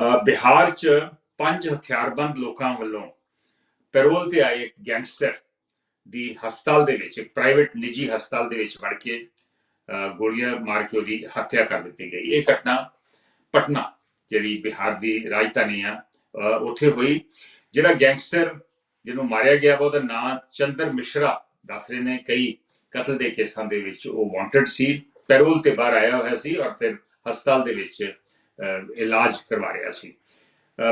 ਅ, ਬਿਹਾਰ ਚ ਪੰਜ ਹਥਿਆਰਬੰਦ ਲੋਕਾਂ ਵੱਲੋਂ ਪੈਰੋਲ ਤੇ ਆਏ ਇੱਕ ਗੈਂਗਸਟਰ ਦੀ ਹਸਪਤਾਲ ਦੇ ਵਿੱਚ ਇੱਕ ਪ੍ਰਾਈਵੇਟ ਨਿੱਜੀ ਹਸਪਤਾਲ ਦੇ ਵਿੱਚ ਵੜ ਕੇ ਅ, ਗੋਲੀਆਂ ਮਾਰ ਕੇ ਉਹਦੀ ਹੱਤਿਆ ਕਰ ਦਿੱਤੀ ਗਈ। ਇਹ ਘਟਨਾ ਪਟਨਾ ਜਿਹੜੀ ਬਿਹਾਰ ਦੀ ਰਾਜਧਾਨੀ ਆ ਉੱਥੇ ਹੋਈ। ਜਿਹੜਾ ਗੈਂਗਸਟਰ ਜਿਹਨੂੰ ਮਾਰਿਆ ਗਿਆ ਵਾ ਉਹਦਾ ਨਾਮ ਚੰਦਰ ਮਿਸ਼ਰਾ ਦੱਸ ਰਹੇ ਨੇ। ਕਈ ਕਤਲ ਦੇ ਕੇਸਾਂ ਦੇ ਵਿੱਚ ਉਹ ਵਾਂਟਡ ਸੀ। ਪੈਰੋਲ ਤੇ ਬਾਹਰ ਆਇਆ ਹੋਇਆ ਸੀ ਔਰ ਫਿਰ ਹਸਪਤਾਲ ਦੇ ਵਿੱਚ ਇਲਾਜ ਕਰਵਾ ਰਿਹਾ ਸੀ।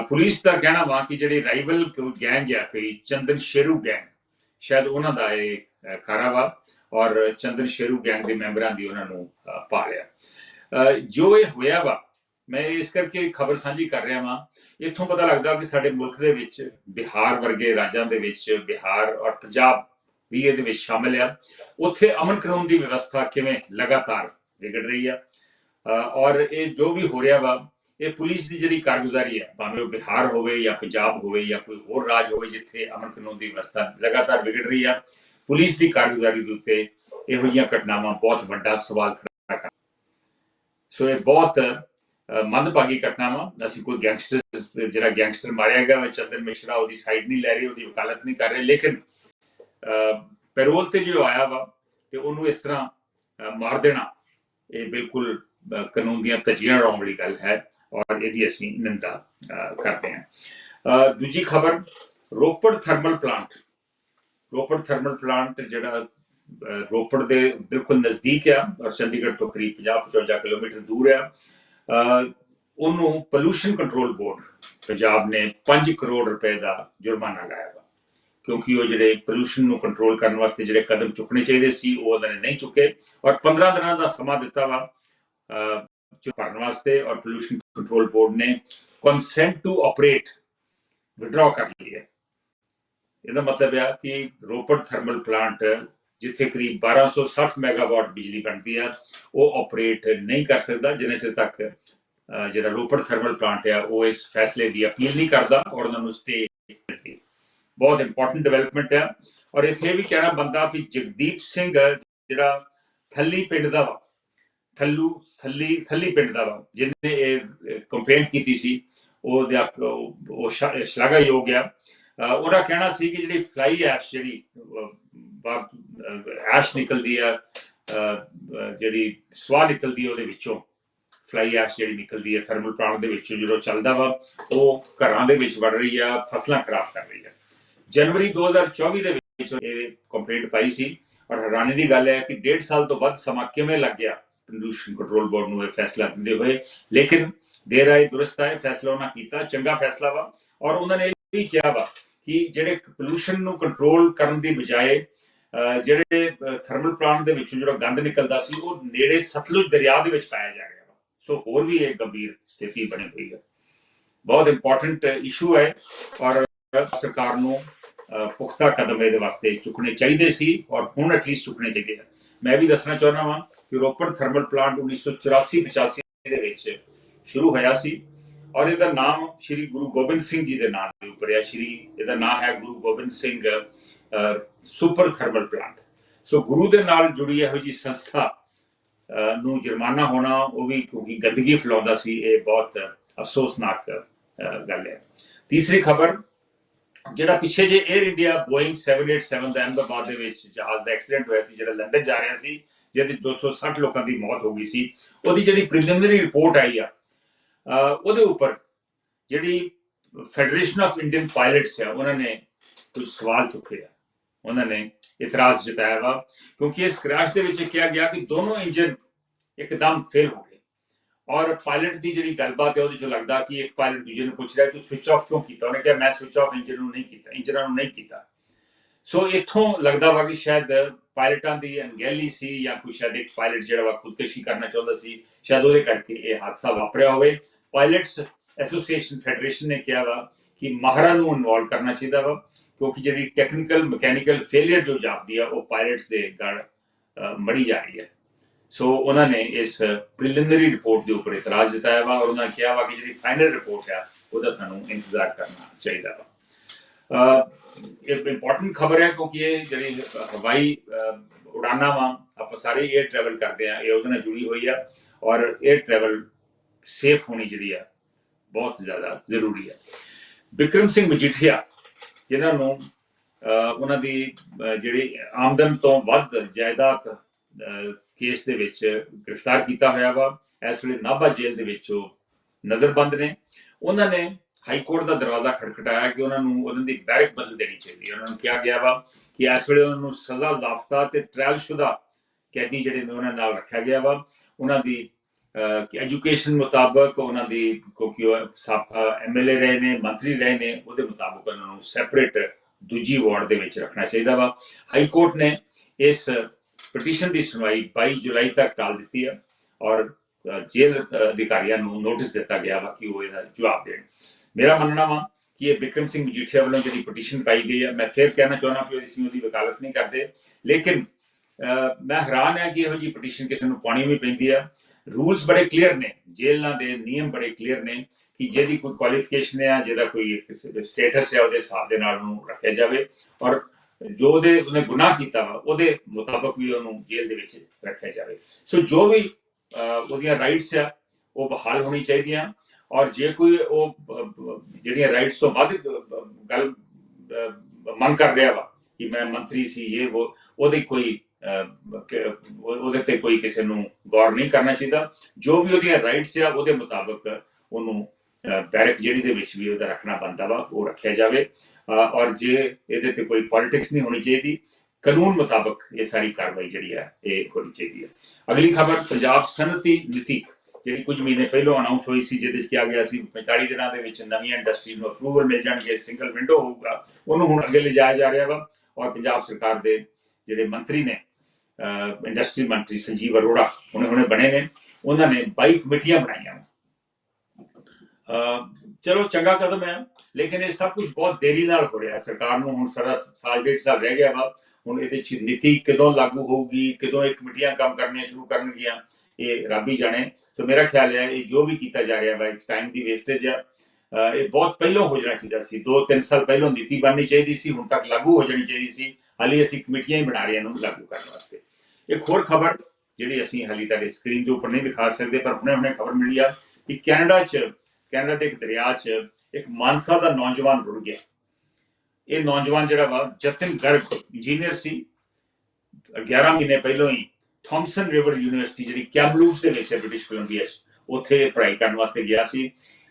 ਪੁਲਿਸ ਦਾ ਕਹਿਣਾ ਵਾ ਕਿ ਜਿਹੜੇ ਰਾਈਵਲ ਗੈਂਗ ਆ ਕੋਈ ਚੰਦਨ ਸ਼ੇਰੂ ਗੈਂਗ ਸ਼ਾਇਦ ਉਹਨਾਂ ਦਾ ਇਹ ਅ, ਵਾ ਔਰ ਚੰਦਨ ਸ਼ੇਰੂ ਗੈਂਗ ਦੇ ਮੈਂਬਰਾਂ ਦੀ ਉਹਨਾਂ ਨੂੰ ਅ, ਪਾ ਜੋ ਇਹ ਹੋਇਆ ਵਾ ਮੈਂ ਇਸ ਕਰਕੇ ਖਬਰ ਸਾਂਝੀ ਕਰ ਰਿਹਾ ਵਾਂ। ਇੱਥੋਂ ਪਤਾ ਲੱਗਦਾ ਕਿ ਸਾਡੇ ਮੁਲਕ ਦੇ ਵਿੱਚ ਬਿਹਾਰ ਵਰਗੇ ਰਾਜਾਂ ਦੇ ਵਿੱਚ ਬਿਹਾਰ ਔਰ ਪੰਜਾਬ ਵੀ ਇਹਦੇ ਵਿੱਚ ਸ਼ਾਮਿਲ ਆ। ਉੱਥੇ ਅਮਨ ਕਾਨੂੰਨ ਦੀ ਵਿਵਸਥਾ ਕਿਵੇਂ ਲਗਾਤਾਰ ਵਿਗੜ ਰਹੀ ਆ ਔਰ ਇਹ ਜੋ ਵੀ ਹੋ ਰਿਹਾ ਵਾ ਇਹ ਪੁਲਿਸ ਦੀ ਜਿਹੜੀ ਕਾਰਗੁਜ਼ਾਰੀ ਹੈ ਭਾਵੇਂ ਉਹ ਬਿਹਾਰ ਹੋਵੇ ਜਾਂ ਪੰਜਾਬ ਹੋਵੇ ਜਾਂ ਕੋਈ ਹੋਰ ਰਾਜ ਹੋਵੇ ਜਿੱਥੇ ਅਮਨ ਕਾਨੂੰਨ ਦੀ ਵਿਵਸਥਾ ਲਗਾਤਾਰ ਵਿਗੜ ਰਹੀ ਆ ਪੁਲਿਸ ਦੀ ਕਾਰਗੁਜ਼ਾਰੀ ਦੇ ਉੱਤੇ ਇਹੋ ਜਿਹੀਆਂ ਘਟਨਾਵਾਂ ਬਹੁਤ ਵੱਡਾ ਸਵਾਲ ਖੜਾ ਕਰ ਸੋ ਇਹ ਬਹੁਤ ਅ, ਮੰਦਭਾਗੀ ਘਟਨਾਵਾਂ। ਅਸੀਂ ਕੋਈ ਗੈਂਗਸਟਰ ਜਿਹੜਾ ਗੈਂਗਸਟਰ ਮਾਰਿਆ ਗਿਆ ਵਾ ਚੰਦਰ ਮਿਸ਼ਰਾ ਉਹਦੀ ਸਾਈਡ ਨਹੀਂ ਲੈ ਰਹੀ ਉਹਦੀ ਵਕਾਲਤ ਨਹੀਂ ਕਰ ਰਹੇ ਲੇਕਿਨ ਪੈਰੋਲ ਤੇ ਜੋ ਆਇਆ ਵਾ ਤੇ ਉਹਨੂੰ ਇਸ ਤਰ੍ਹਾਂ ਮਾਰ ਦੇਣਾ ਇਹ ਬਿਲਕੁਲ ਕਾਨੂੰਨ ਦੀਆਂ ਧੱਜੀਆਂ ਉਡਾਉਣ ਵਾਲੀ ਗੱਲ ਹੈ ਔਰ ਇਹਦੀ ਅਸੀਂ ਨਿੰਦਾ ਕਰਦੇ ਹਾਂ। ਦੂਜੀ ਖਬਰ, Ropar thermal plant. Ropar thermal plant ਜਿਹੜਾ ਰੋਪੜ ਦੇ ਬਿਲਕੁਲ ਨਜ਼ਦੀਕ ਆ ਔਰ ਚੰਡੀਗੜ੍ਹ ਤੋਂ ਕਰੀਬ 50-55 ਕਿਲੋਮੀਟਰ ਦੂਰ ਆ। ਉਹਨੂੰ ਪੋਲੂਸ਼ਨ ਕੰਟਰੋਲ ਬੋਰਡ ਪੰਜਾਬ ਨੇ 5 ਕਰੋੜ ਰੁਪਏ ਦਾ ਜੁਰਮਾਨਾ ਲਾਇਆ ਵਾ, ਕਿਉਂਕਿ ਉਹ ਜਿਹੜੇ ਪੋਲੂਸ਼ਨ ਨੂੰ ਕੰਟਰੋਲ ਕਰਨ ਵਾਸਤੇ ਜਿਹੜੇ ਕਦਮ ਚੁੱਕਣੇ ਚਾਹੀਦੇ ਸੀ, ਉਹ ਉਹਨਾਂ ਨੇ ਨਹੀਂ ਚੁੱਕੇ। ਔਰ 15 ਦਿਨਾਂ ਦਾ ਸਮਾਂ ਦਿੱਤਾ ਵਾ ਭਰਨ ਵਾਸਤੇ ਔਰ ਪੋਲੂਸ਼ਨ ਕੰਟਰੋਲ ਬੋਰਡ ਨੇ ਕੰਸੈਂਟ ਟੂ ਆਪਰੇਟ ਵਿਡਰਾ ਕਰ ਲਈ ਹੈ ਇਹਦਾ ਮਤਲਬ ਹੈ ਕਿ ਰੋਪੜ ਥਰਮਲ ਪਲਾਂਟ ਜਿੱਥੇ ਕਰੀਬ 1260 ਮੈਗਾਵਾਟ ਬਿਜਲੀ ਬਣਦੀ ਆ ਉਹ ਆਪਰੇਟ ਨਹੀਂ ਕਰ ਸਕਦਾ ਜਿੰਨੇ ਚਿਰ ਤੱਕ ਜਿਹੜਾ ਰੋਪੜ ਥਰਮਲ ਪਲਾਂਟ ਆ ਉਹ ਇਸ ਫੈਸਲੇ ਦੀ ਅਪੀਲ ਨਹੀਂ ਕਰਦਾ ਔਰ ਉਹਨਾਂ ਨੂੰ ਸਟੇ ਦਿੱਤੀ ਬਹੁਤ ਇੰਪੋਰਟੈਂਟ ਡਿਵੈਲਪਮੈਂਟ ਆ ਔਰ ਇੱਥੇ ਵੀ ਕਹਿਣਾ ਬੰਦਾ ਵੀ ਜਗਦੀਪ ਸਿੰਘ ਜਿਹੜਾ ਥੱਲੀ ਪਿੰਡ ਦਾ ਵਾ ਥੱਲੂ, ਥੱਲੀ ਥੱਲੀ ਪਿੰਡ ਦਾ ਵਾ। ਜਿਹਨੇ ਇਹ ਕੰਪਲੇਂਟ ਕੀਤੀ ਸੀ, ਉਹ ਦੇ ਉਹ ਸ਼ਾ- ਸ਼ਲਾਘਾਯੋਗ ਆ। ਉਹਦਾ ਕਹਿਣਾ ਸੀ ਕਿ ਜਿਹੜੀ ਫਲਾਈ ਐਸ਼ ਜਿਹੜੀ ਐਸ਼ ਨਿਕਲਦੀ ਆ ਜਿਹੜੀ ਸਵਾਹ ਨਿਕਲਦੀ ਆ ਉਹਦੇ ਵਿੱਚੋਂ। ਫਲਾਈ ਐਸ਼ ਜਿਹੜੀ ਨਿਕਲਦੀ ਹੈ ਥਰਮਲ ਪਲਾਂਟ ਦੇ ਵਿੱਚੋਂ ਜਦੋਂ ਚੱਲਦਾ ਵਾ, ਉਹ ਘਰਾਂ ਦੇ ਵਿੱਚ ਵੜ ਰਹੀ ਆ, ਫਸਲਾਂ ਖਰਾਬ ਕਰ ਰਹੀ ਆ। ਜਨਵਰੀ 2024 ਦੇ ਵਿੱਚ ਇਹ ਕੰਪਲੇਂਟ ਪਾਈ ਸੀ। ਔਰ ਹੈਰਾਨੀ ਦੀ ਗੱਲ ਹੈ ਕਿ ਡੇਢ ਸਾਲ ਤੋਂ ਵੱਧ ਸਮਾਂ ਕਿਵੇਂ ਲੱਗ ਗਿਆ? ਪ੍ਰਦੂਸ਼ਣ ਕੰਟਰੋਲ ਬੋਰਡ ਨੂੰ ਇਹ ਫੈਸਲਾ ਦਿੰਦੇ ਹੋਏ। ਲੇਕਿਨ ਦੇਰ ਆਏ ਦੁਰਸਤ ਆਏ ਫੈਸਲਾ ਉਹਨਾਂ ਕੀਤਾ, ਚੰਗਾ ਫੈਸਲਾ ਵਾ। ਔਰ ਉਹਨਾਂ ਨੇ ਇਹ ਵੀ ਕਿਹਾ ਵਾ ਕਿ ਜਿਹੜੇ ਪੋਲੂਸ਼ਨ ਨੂੰ ਕੰਟਰੋਲ ਕਰਨ ਦੀ ਬਜਾਏ ਜਿਹੜੇ ਥਰਮਲ ਪਲਾਂਟ ਦੇ ਵਿੱਚੋਂ ਜਿਹੜਾ ਗੰਦ ਨਿਕਲਦਾ ਸੀ, ਉਹ ਨੇੜੇ ਸਤਲੁਜ ਦਰਿਆ ਦੇ ਵਿੱਚ ਪਾਇਆ ਜਾ ਰਿਹਾ ਵਾ। ਸੋ ਹੋਰ ਵੀ ਇਹ ਗੰਭੀਰ ਸਥਿਤੀ ਬਣੀ ਹੋਈ ਹੈ। ਬਹੁਤ ਇੰਪੋਰਟੈਂਟ ਇਸ਼ੂ ਹੈ ਔਰ ਸਰਕਾਰ ਨੂੰ ਪੁਖਤਾ ਕਦਮ ਇਹਦੇ ਵਾਸਤੇ ਚੁੱਕਣੇ ਚਾਹੀਦੇ ਸੀ ਔਰ ਹੁਣ ਐਟਲੀਸਟ ਚੁੱਕਣੇ ਚਾਹੀਦੇ ਹਨ। ਮੈਂ ਵੀ ਦੱਸਣਾ ਚਾਹੁੰਦਾ ਹਾਂ ਕਿ ਰੋਪੜ ਥਰਮਲ ਪਲਾਂਟ 1984 85 ਦੇ ਵਿੱਚ ਸ਼ੁਰੂ ਹੋਇਆ ਸੀ ਔਰ ਇਹਦਾ ਨਾਮ ਸ਼੍ਰੀ ਗੁਰੂ ਗੋਬਿੰਦ ਸਿੰਘ ਜੀ ਦੇ ਨਾਮ ਦੇ ਉੱਪਰ ਹੈ ਸ਼੍ਰੀ ਇਹਦਾ ਨਾਮ ਹੈ Guru Gobind Singh super thermal plant. So Guru ਦੇ ਨਾਲ ਜੁੜੀ ਇਹੋ ਜੀ ਸੰਸਥਾ ਅਹ, ਨੂੰ ਜੁਰਮਾਨਾ ਹੋਣਾ ਉਹ ਵੀ ਕਿਉਂਕਿ ਗੰਦਗੀ ਫੈਲਾਉਂਦਾ ਸੀ ਇਹ ਬਹੁਤ ਅਫਸੋਸਨਾਕ ਗੱਲ ਹੈ। ਤੀਸਰੀ ਖਬਰ ਜਿਹੜਾ ਪਿੱਛੇ ਜੇ 에ਅਰ ਇੰਡੀਆ ਬੋਇੰਗ 787 ਦਾ ਅਹਿਮਦਾਬਾਦ ਦੇ ਵਿੱਚ ਜਹਾਜ਼ ਦਾ ਐਕਸੀਡੈਂਟ ਹੋਇਆ ਸੀ, ਜਿਹੜਾ ਲੰਡਨ ਜਾ ਰਿਹਾ ਸੀ, ਜਿਹਦੇ 'ਚ 260 ਲੋਕਾਂ ਦੀ ਮੌਤ ਹੋ ਗਈ ਸੀ। ਉਹਦੀ ਜਿਹੜੀ ਪ੍ਰੀਲਿਮਿਨਰੀ ਰਿਪੋਰਟ ਆਈ ਆ ਉਹਦੇ ਉੱਪਰ ਜਿਹੜੀ ਫੈਡਰੇਸ਼ਨ ਆਫ ਇੰਡੀਅਨ ਪਾਇਲਟਸ ਆ, ਉਹਨਾਂ ਨੇ ਕੁਝ ਸਵਾਲ ਚੁੱਕੇ ਆ। ਉਹਨਾਂ ਨੇ ਇਤਰਾਜ਼ ਜਤਾਇਆ ਵਾ, ਕਿਉਂਕਿ ਇਸ ਕ੍ਰੈਸ਼ ਦੇ ਵਿੱਚ ਇਹ ਕਿਹਾ ਗਿਆ ਕਿ ਦੋਨੋਂ ਇੰਜਨ ਇੱਕਦਮ ਫੇਲ ਹੋ ਔਰ ਪਾਇਲਟ ਦੀ ਜਿਹੜੀ ਗੱਲਬਾਤ ਹੈ ਉਹਦੇ ਚੋਂ ਲੱਗਦਾ ਕਿ ਇੱਕ ਪਾਇਲਟ ਦੂਜੇ ਨੂੰ ਪੁੱਛ ਰਿਹਾ ਤੂੰ ਸਵਿਚ ਆਫ ਕਿਉਂ ਕੀਤਾ? ਉਹਨੇ ਕਿਹਾ, ਮੈਂ ਸਵਿਚ ਆਫ ਇੰਜਨ ਨੂੰ ਨਹੀਂ ਕੀਤਾ ਇੰਜਨਾਂ ਨੂੰ ਨਹੀਂ ਕੀਤਾ। ਸੋ ਇੱਥੋਂ ਲੱਗਦਾ ਵਾ ਕਿ ਸ਼ਾਇਦ ਪਾਇਲਟਾਂ ਦੀ ਅਣਗਹਿਲੀ ਸੀ ਜਾਂ ਕੋਈ ਸ਼ਾਇਦ ਇੱਕ ਪਾਇਲਟ ਜਿਹੜਾ ਵਾ ਖੁਦਕੁਸ਼ੀ ਕਰਨਾ ਚਾਹੁੰਦਾ ਸੀ, ਸ਼ਾਇਦ ਉਹਦੇ ਕਰਕੇ ਇਹ ਹਾਦਸਾ ਵਾਪਰਿਆ ਹੋਵੇ। ਪਾਇਲਟਸ ਐਸੋਸੀਏਸ਼ਨ ਫੈਡਰੇਸ਼ਨ ਨੇ ਕਿਹਾ ਵਾ ਕਿ ਮਾਹਰਾਂ ਨੂੰ ਇਨਵੋਲਵ ਕਰਨਾ ਚਾਹੀਦਾ ਵਾ, ਕਿਉਂਕਿ ਜਿਹੜੀ ਟੈਕਨੀਕਲ ਮਕੈਨੀਕਲ ਫੇਲਿਅਰ ਜੋ ਜਾਪਦੀ ਆ, ਉਹ ਪਾਇਲਟਸ ਦੇ ਗੜ ਮੜੀ ਜਾ ਰਹੀ ਹੈ। ਸੋ ਉਹਨਾਂ ਨੇ ਇਸ ਪ੍ਰੀਲਿਮਿਨਰੀ ਰਿਪੋਰਟ ਦੇ ਉੱਪਰ ਇਤਰਾਜ਼ ਜਤਾਇਆ ਵਾ ਔਰ ਉਹਨਾਂ ਨੇ ਕਿਹਾ ਵਾ ਕਿ ਜਿਹੜੀ ਫਾਈਨਲ ਰਿਪੋਰਟ ਆ, ਉਹਦਾ ਸਾਨੂੰ ਇੰਤਜ਼ਾਰ ਕਰਨਾ ਚਾਹੀਦਾ ਵਾ। ਇਹ ਇੰਪੋਰਟੈਂਟ ਖਬਰ ਹੈ ਕਿਉਂਕਿ ਇਹ ਜਿਹੜੀ ਹਵਾਈ ਉਡਾਨਾਂ ਵਾ, ਆਪਾਂ ਸਾਰੇ 에ਅਰ ਟਰੈਵਲ ਕਰਦੇ ਆ, ਇਹ ਉਹਦੇ ਨਾਲ ਜੁੜੀ ਹੋਈ ਆ ਔਰ 에ਅਰ ਟਰੈਵਲ ਸੇਫ ਹੋਣੀ ਜਿਹੜੀ ਆ, ਬਹੁਤ ਜ਼ਿਆਦਾ ਜ਼ਰੂਰੀ ਆ। ਵਿਕਰਮ ਸਿੰਘ ਮਜੀਠੀਆ, ਜਿਨ੍ਹਾਂ ਨੂੰ ਉਹਨਾਂ ਦੀ ਜਿਹੜੀ ਆਮਦਨ ਤੋਂ ਵੱਧ ਜਾਇਦਾਦ ਕੇਸ ਦੇ ਵਿੱਚ ਗ੍ਰਿਫਤਾਰ ਕੀਤਾ ਹੋਇਆ ਵਾ। ਇਸ ਵੇਲੇ ਨਾਭਾ ਜੇਲ੍ਹ ਦੇ ਵਿੱਚ ਉਹ ਨਜ਼ਰਬੰਦ ਨੇ। ਉਹਨਾਂ ਨੇ ਹਾਈ ਕੋਰਟ ਦਾ ਦਰਵਾਜ਼ਾ ਖੜਖੜਾਇਆ ਕਿ ਉਹਨਾਂ ਨੂੰ ਉਹਨਾਂ ਦੀ ਬੈਰਕ ਬਦਲ ਦੇਣੀ ਚਾਹੀਦੀ ਹੈ। ਉਹਨਾਂ ਨੂੰ ਕਿਹਾ ਗਿਆ ਵਾ ਕਿ ਇਸ ਵੇਲੇ ਉਹਨਾਂ ਨੂੰ ਸਜ਼ਾ ਜ਼ਾਫਤਾ ਤੇ ਟ੍ਰਾਇਲ ਸ਼ੁਦਾ ਕੈਦੀ ਜਿਹੜੇ ਨੇ ਉਹਨਾਂ ਨਾਲ ਰੱਖਿਆ ਗਿਆ ਵਾ। ਉਹਨਾਂ ਦੀ ਐਜੂਕੇਸ਼ਨ ਮੁਤਾਬਕ ਉਹਨਾਂ ਦੀ ਕਿਉਂਕਿ ਉਹ ਸਾਬਕਾ ਐਮਐਲਏ ਰਹੇ ਨੇ, ਮੰਤਰੀ ਰਹੇ ਨੇ, ਉਹਦੇ ਮੁਤਾਬਕ ਉਹਨਾਂ ਨੂੰ ਸੈਪਰੇਟ ਦੂਜੀ ਵਾਰਡ ਦੇ ਵਿੱਚ ਰੱਖਣਾ ਚਾਹੀਦਾ ਵਾ। ਹਾਈ ਕੋਰਟ ਨੇ ਇਸ ਪਟੀਸ਼ਨ ਦੀ ਸੁਣਵਾਈ 22 ਜੁਲਾਈ ਤੱਕ ਟਾਲ ਦਿੱਤੀ ਹੈ ਔਰ ਜੇਲ੍ਹ ਅਧਿਕਾਰੀਆਂ ਨੂੰ ਨੋਟਿਸ ਦਿੱਤਾ ਗਿਆ ਵਾ ਕਿ ਉਹ ਇਹਦਾ ਜਵਾਬ ਦੇਣ। ਮੇਰਾ ਮੰਨਣਾ ਵਾ ਕਿ ਇਹ ਵਿਕਰਮ ਸਿੰਘ ਮਜੀਠੀਆ ਵੱਲੋਂ ਜਿਹੜੀ ਪਟੀਸ਼ਨ ਪਾਈ ਗਈ ਹੈ, ਮੈਂ ਫਿਰ ਕਹਿਣਾ ਚਾਹੁੰਦਾ ਕਿ ਅਸੀਂ ਉਹਦੀ ਵਕਾਲਤ ਨਹੀਂ ਕਰਦੇ। ਲੇਕਿਨ ਮੈਂ ਹੈਰਾਨ ਹਾਂ ਕਿ ਇਹੋ ਜੀ ਪਟੀਸ਼ਨ ਕਿਸੇ ਨੂੰ ਪਾਣੀ ਵੀ ਪੈਂਦੀ ਆ। ਰੂਲਸ ਬੜੇ ਕਲੀਅਰ ਨੇ, ਜੇਲ੍ਹਾਂ ਦੇ ਨਿਯਮ ਬੜੇ ਕਲੀਅਰ ਨੇ ਕਿ ਜਿਹਦੀ ਕੋਈ ਕੁਆਲੀਫਿਕੇਸ਼ਨ ਹੈ ਜਿਹਦਾ ਕੋਈ ਸਟੇਟਸ ਹੈ ਉਹਦੇ ਹਿਸਾਬ ਦੇ ਨਾਲ ਉਹਨੂੰ ਰੱਖਿਆ ਜਾਵੇ। ਔਰ ਜੋ ਉਹਦੇ ਉਹਨੇ ਗੁਨਾਹ ਕੀਤਾ ਵਾ ਉਹਦੇ ਮੁਤਾਬਕ ਵੀ ਉਹਨੂੰ ਜੇਲ੍ਹ ਦੇ ਵਿੱਚ ਰੱਖਿਆ ਜਾਵੇ। ਸੋ ਜੋ ਵੀ ਉਹਦੀਆਂ ਰਾਈਟਸ ਆ ਉਹ ਬਹਾਲ ਹੋਣੀ ਚਾਹੀਦੀਆਂ। ਔਰ ਜੇ ਕੋਈ ਉਹ ਜਿਹੜੀਆਂ ਰਾਈਟਸ ਤੋਂ ਵੱਧ ਗੱਲ ਮੰਗ ਕਰ ਰਿਹਾ ਵਾ ਕਿ ਮੈਂ ਮੰਤਰੀ ਸੀ ਇਹ ਉਹ ਉਹਦੇ ਕੋਈ ਅਹ, ਉਹਦੇ ਤੇ ਕੋਈ ਕਿਸੇ ਨੂੰ ਗੌਰ ਨਹੀਂ ਕਰਨਾ ਚਾਹੀਦਾ। ਜੋ ਵੀ ਉਹਦੀਆਂ ਰਾਈਟਸ ਆ ਉਹਦੇ ਮੁਤਾਬਕ ਉਹਨੂੰ ਬੈਰਕ ਜਿਹੜੀ ਦੇ ਵਿੱਚ ਵੀ ਉਹਦਾ ਰੱਖਣਾ ਬੰਦਾ ਵਾ, ਉਹ ਰੱਖਿਆ ਜਾਵੇ। ਔਰ ਜੇ ਇਹਦੇ ਤੇ ਕੋਈ ਪੋਲਿਟਿਕਸ ਨਹੀਂ ਹੋਣੀ ਚਾਹੀਦੀ, ਕਾਨੂੰਨ ਮੁਤਾਬਕ ਇਹ ਸਾਰੀ ਕਾਰਵਾਈ ਜਿਹੜੀ ਹੈ ਇਹ ਹੋਣੀ ਚਾਹੀਦੀ ਹੈ ਅਗਲੀ ਖਬਰ, ਪੰਜਾਬ ਸਨਅਤੀ ਨੀਤੀ, ਜਿਹੜੀ ਕੁਝ ਮਹੀਨੇ ਪਹਿਲਾਂ ਅਨਾਉਂਸ ਹੋਈ ਸੀ, ਜਿਹਦੇ ਵਿੱਚ ਕਿਹਾ ਗਿਆ ਸੀ 45 ਦਿਨਾਂ ਦੇ ਵਿੱਚ ਨਵੀਆਂ ਇੰਡਸਟਰੀ ਨੂੰ ਅਪਰੂਵਲ ਮਿਲ ਜਾਣਗੇ ਸਿੰਗਲ ਵਿੰਡੋ ਹੋਊਗਾ, ਉਹਨੂੰ ਹੁਣ ਅੱਗੇ ਲਿਜਾਇਆ ਜਾ ਰਿਹਾ ਵਾ। ਔਰ ਪੰਜਾਬ ਸਰਕਾਰ ਦੇ ਜਿਹੜੇ ਮੰਤਰੀ ਨੇ ਇੰਡਸਟਰੀ ਮੰਤਰੀ ਸੰਜੀਵ ਅਰੋੜਾ ਹੁਣੇ ਹੁਣੇ ਬਣੇ ਨੇ। ਉਹਨਾਂ ਨੇ 22 ਕਮੇਟੀਆਂ ਬਣਾਈਆਂ ਅਹ ਚਲੋ ਚੰਗਾ ਕਦਮ ਹੈ, ਲੇਕਿਨ ਇਹ ਸਭ ਕੁਝ ਬਹੁਤ ਦੇਰੀ ਨਾਲ ਹੋ ਰਿਹਾ ਸਰਕਾਰ ਨੂੰ ਹੁਣ ਸਾਰਾ ਸਾਲ ਡੇਢ ਸਾਲ ਰਹਿ ਗਿਆ ਵਾ। ਹੁਣ ਇਹਦੇ ਚ ਨੀਤੀ ਕਦੋਂ ਲਾਗੂ ਹੋਊਗੀ, ਕਦੋਂ ਇਹ ਕਮੇਟੀਆਂ ਕੰਮ ਕਰਨੀਆਂ ਸ਼ੁਰੂ ਕਰਨਗੀਆਂ, ਇਹ ਰੱਬ ਹੀ ਜਾਣੇ। ਸੋ ਮੇਰਾ ਖਿਆਲ ਹੈ, ਇਹ ਜੋ ਵੀ ਕੀਤਾ ਜਾ ਰਿਹਾ ਵਾ ਟਾਈਮ ਦੀ ਵੇਸਟੇਜ ਆ। ਇਹ ਬਹੁਤ ਪਹਿਲਾਂ ਹੋ ਜਾਣਾ ਚਾਹੀਦਾ ਸੀ। 2-3 ਸਾਲ ਪਹਿਲਾਂ ਨੀਤੀ ਬਣਨੀ ਚਾਹੀਦੀ ਸੀ, ਹੁਣ ਤੱਕ ਲਾਗੂ ਹੋ ਜਾਣੀ ਚਾਹੀਦੀ ਸੀ। ਹਾਲੇ ਅਸੀਂ ਕਮੇਟੀਆਂ ਹੀ ਬਣਾ ਰਹੇ ਹਾਂ ਇਹਨੂੰ ਲਾਗੂ ਕਰਨ ਵਾਸਤੇ। ਇੱਕ ਹੋਰ ਖਬਰ, ਜਿਹੜੀ ਅਸੀਂ ਹਾਲੇ ਤੁਹਾਡੇ ਸਕਰੀਨ ਦੇ ਉੱਪਰ ਨਹੀਂ ਦਿਖਾ ਸਕਦੇ, ਪਰ ਹੁਣੇ ਹੁਣੇ ਖਬਰ ਮਿਲੀ ਆ ਕਿ ਕੈਨੇਡਾ 'ਚ ਕੈਨੇਡਾ ਦੇ ਇੱਕ ਦਰਿਆ 'ਚ ਇੱਕ ਮਾਨਸਾ ਦਾ ਨੌਜਵਾਨ ਰੁੜ ਗਿਆ। ਇਹ ਨੌਜਵਾਨ ਜਿਹੜਾ ਵਾ, ਜਤਨ ਗਰਗ ਇੰਜੀਨੀਅਰ ਸੀ। 11 ਮਹੀਨੇ ਪਹਿਲਾਂ ਹੀ ਥਾਮਸਨ ਰਿਵਰ ਯੂਨੀਵਰਸਿਟੀ, ਜਿਹੜੀ ਕੈਮਲੂਪਸ ਦੇ ਵਿੱਚ ਹੈ ਬ੍ਰਿਟਿਸ਼ ਕੋਲੰਬੀਆ 'ਚ, ਉੱਥੇ ਪੜ੍ਹਾਈ ਕਰਨ ਵਾਸਤੇ ਗਿਆ ਸੀ।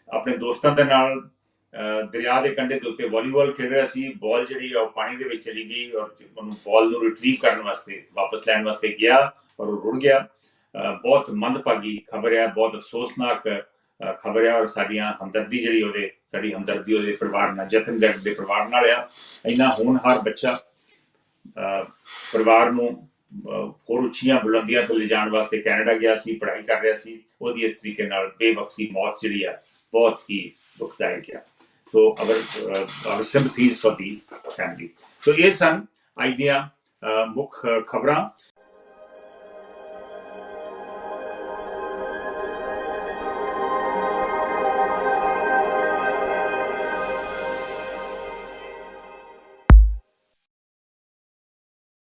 ਆਪਣੇ ਦੋਸਤਾਂ ਦੇ ਨਾਲ ਦਰਿਆ ਦੇ ਕੰਢੇ ਦੇ ਉੱਤੇ ਵਾਲੀਬਾਲ ਖੇਡ ਰਿਹਾ ਸੀ। ਬਾਲ ਜਿਹੜੀ ਆ, ਉਹ ਪਾਣੀ ਦੇ ਵਿੱਚ ਚਲੀ ਗਈ ਔਰ ਉਹਨੂੰ ਬਾਲ ਨੂੰ ਰਿਟਰੀਵ ਕਰਨ ਵਾਸਤੇ, ਵਾਪਸ ਲੈਣ ਵਾਸਤੇ ਗਿਆ ਔਰ ਉਹ ਰੁੜ ਗਿਆ। ਬਹੁਤ ਮੰਦਭਾਗੀ ਖਬਰ ਹੈ, ਬਹੁਤ ਅਫਸੋਸਨਾਕ ਖਬਰ ਹੈ ਔਰ ਸਾਡੀਆਂ ਹਮਦਰਦੀ ਜਿਹੜੀ ਉਹਦੇ ਸਾਡੀ ਹਮਦਰਦੀ ਉਹਦੇ ਪਰਿਵਾਰ ਨਾਲ ਜਤਨ ਗਰਗ ਦੇ ਪਰਿਵਾਰ ਨਾਲ ਆ। ਇੰਨਾ ਹੋਣਹਾਰ ਬੱਚਾ ਪਰਿਵਾਰ ਨੂੰ ਹੋਰ ਉੱਚੀਆਂ ਬੁਲੰਦੀਆਂ ਤੇ ਲਿਜਾਣ ਵਾਸਤੇ ਕੈਨੇਡਾ ਗਿਆ ਸੀ ਪੜ੍ਹਾਈ ਕਰ ਰਿਹਾ ਸੀ। ਉਹਦੀ ਇਸ ਤਰੀਕੇ ਨਾਲ ਬੇਵਕਤੀ ਮੌਤ ਜਿਹੜੀ ਆ ਬਹੁਤ ਹੀ ਦੁਖਦਾਇਕ ਆ। So our our sympathies for the family so ਇਹ ਸਨ ਅੱਜ ਦੀਆਂ ਅਹ, ਮੁੱਖ ਖਬਰਾਂ।